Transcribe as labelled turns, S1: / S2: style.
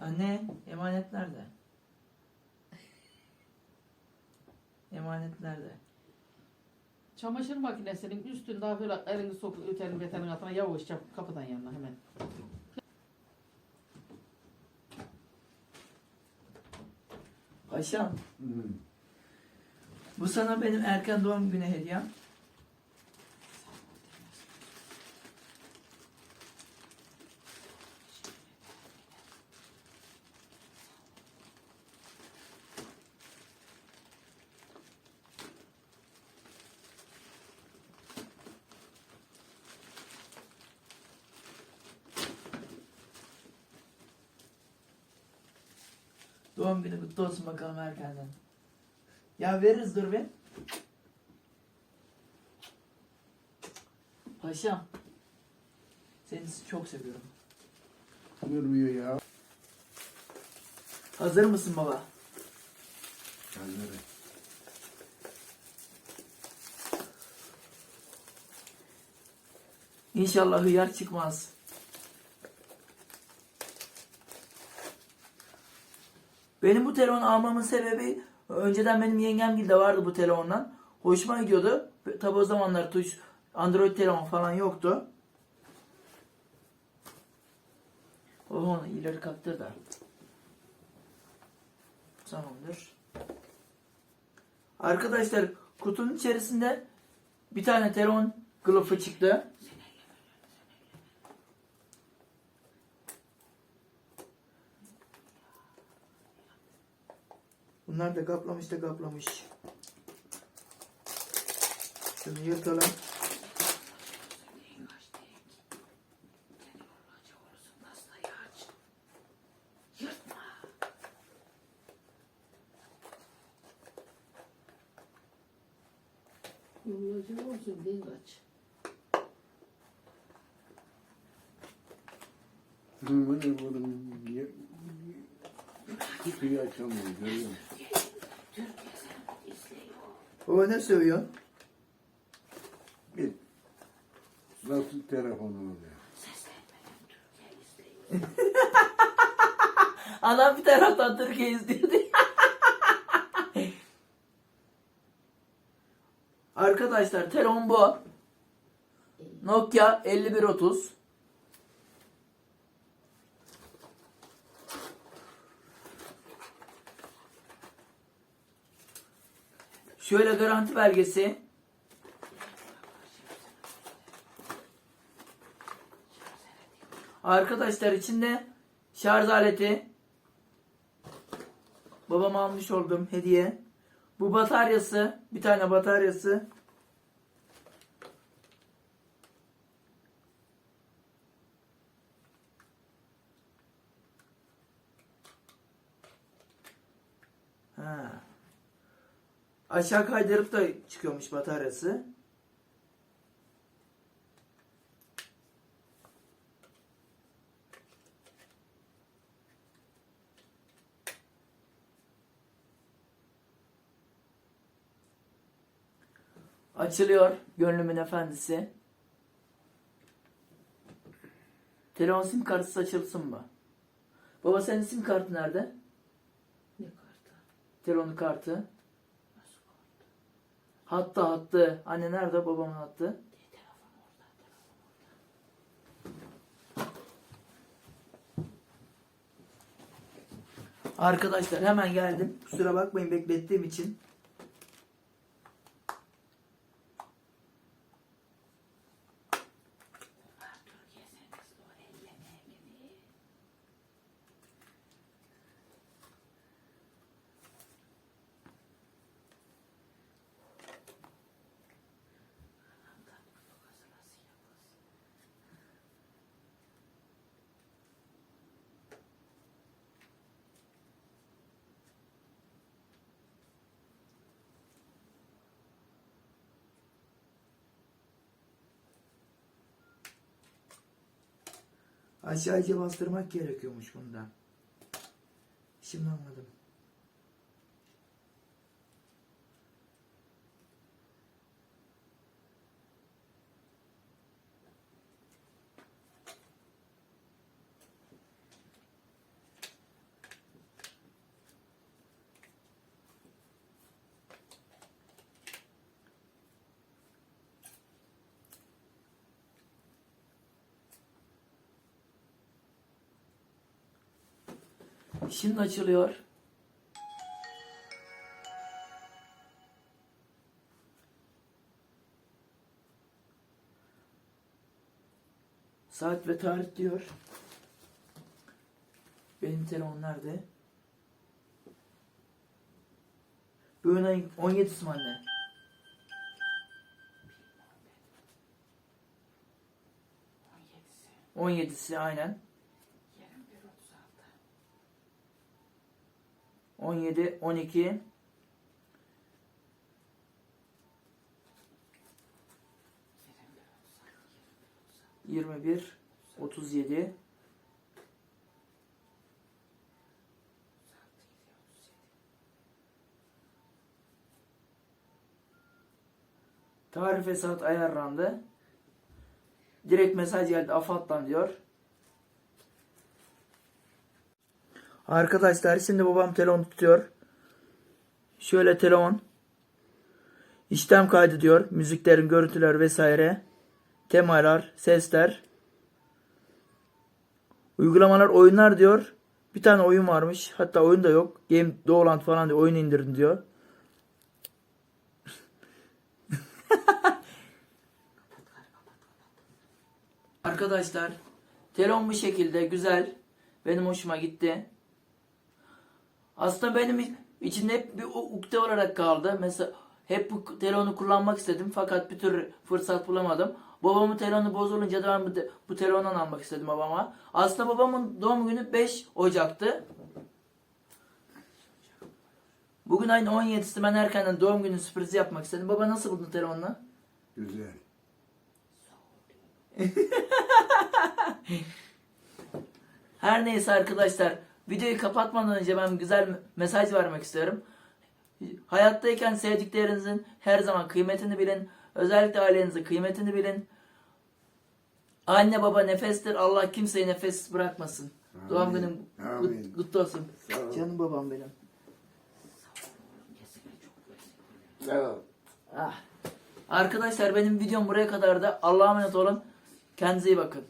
S1: Anne emanet nerede? Emanet nerede?
S2: Çamaşır makinesinin üstünde böyle elini sok ötenin betenin altına yavaşça kapıdan yanına hemen.
S1: Paşam bu sana benim erken doğum günü hediyem. Doğum günü kutlu olsun bakalım erkenden. Ya veririz dur bir. Paşam. Seni çok seviyorum.
S3: Durmuyor ya.
S1: Hazır mısın baba?
S3: Kendine.
S1: İnşallah hıyar çıkmaz. Benim bu telefonu almamın sebebi önceden benim yengemgilde vardı bu telefondan. Hoşuma gidiyordu. Tabi o zamanlar tuş Android telefon falan yoktu. Oho ileri kalktır da. Tamamdır. Arkadaşlar kutunun içerisinde bir tane telefon kılıfı çıktı. Bunlar da kaplamış da kaplamış. Şunu yırtalım.
S2: Yollayıcı olsun değil kaç.
S3: Hı, bu ne bunun? Ye- Kutuyu açamıyor görüyor musun?
S1: Baba ne sövüyor?
S3: Bir. Nasıl telefonu oluyor?
S1: Anam bir taraftan Türkiye izliyordu. Arkadaşlar telefon bu. Nokia 5130. Şöyle garanti belgesi. Arkadaşlar içinde şarj aleti. Babam almış olduğum hediye. Bu bataryası. Bir tane bataryası. Ha. Aşağı kaydırıp da çıkıyormuş bataryası. Açılıyor gönlümün efendisi. Telefon sim kartı açılsın mı? Baba senin sim kartı nerede?
S2: Ne kartı?
S1: Telefon kartı. Hattı hattı. Anne nerede babamın hattı? Arkadaşlar hemen geldim. Kusura bakmayın beklettiğim için.
S2: Türkiye sen kız o ellemeye gibi. Anam da bu hazırlasın ya kız.
S1: Aşağıya bastırmak gerekiyormuş bunda. Şimdi anladım. Şimdi açılıyor. Saat ve tarih diyor. Benim telefon nerede? Bugün ayın 17'si mi anne? 17'si aynen. 17, 12, yirmi bir, otuz yedi, tarih ve saat ayarlandı. Direkt mesaj geldi AFAD'dan diyor. Arkadaşlar şimdi babam telefon tutuyor. Şöyle telefon. İşlem kaydı diyor. Müziklerin görüntüler vesaire. Temalar, sesler. Uygulamalar, oyunlar diyor. Bir tane oyun varmış. Hatta oyun da yok. Game Doland falan diyor. Oyun indirin diyor. Arkadaşlar telefon bu şekilde güzel. Benim hoşuma gitti. Aslında benim içinde hep bir ukde olarak kaldı. Mesela hep bu telefonu kullanmak istedim fakat bir türlü fırsat bulamadım. Babamın telefonu bozulunca da ben bu, te- bu telefondan almak istedim babama. Aslında babamın doğum günü 5 Ocak'tı. Bugün ayın 17'si ben erkenden doğum günü sürprizi yapmak istedim. Baba nasıl buldun telefonunu?
S3: Güzel.
S1: Her neyse arkadaşlar videoyu kapatmadan önce ben güzel me- mesaj vermek istiyorum. Hayattayken sevdiklerinizin her zaman kıymetini bilin. Özellikle ailenizin kıymetini bilin. Anne baba nefestir. Allah kimseyi nefes bırakmasın.
S3: Amin.
S1: Doğum günün
S3: Amin.
S1: kut- kutlu olsun.
S3: Sağ ol.
S1: Canım babam benim.
S3: Sağ ol.
S1: Ah. Arkadaşlar benim videom buraya kadar da Allah'a emanet olun. Kendinize iyi bakın.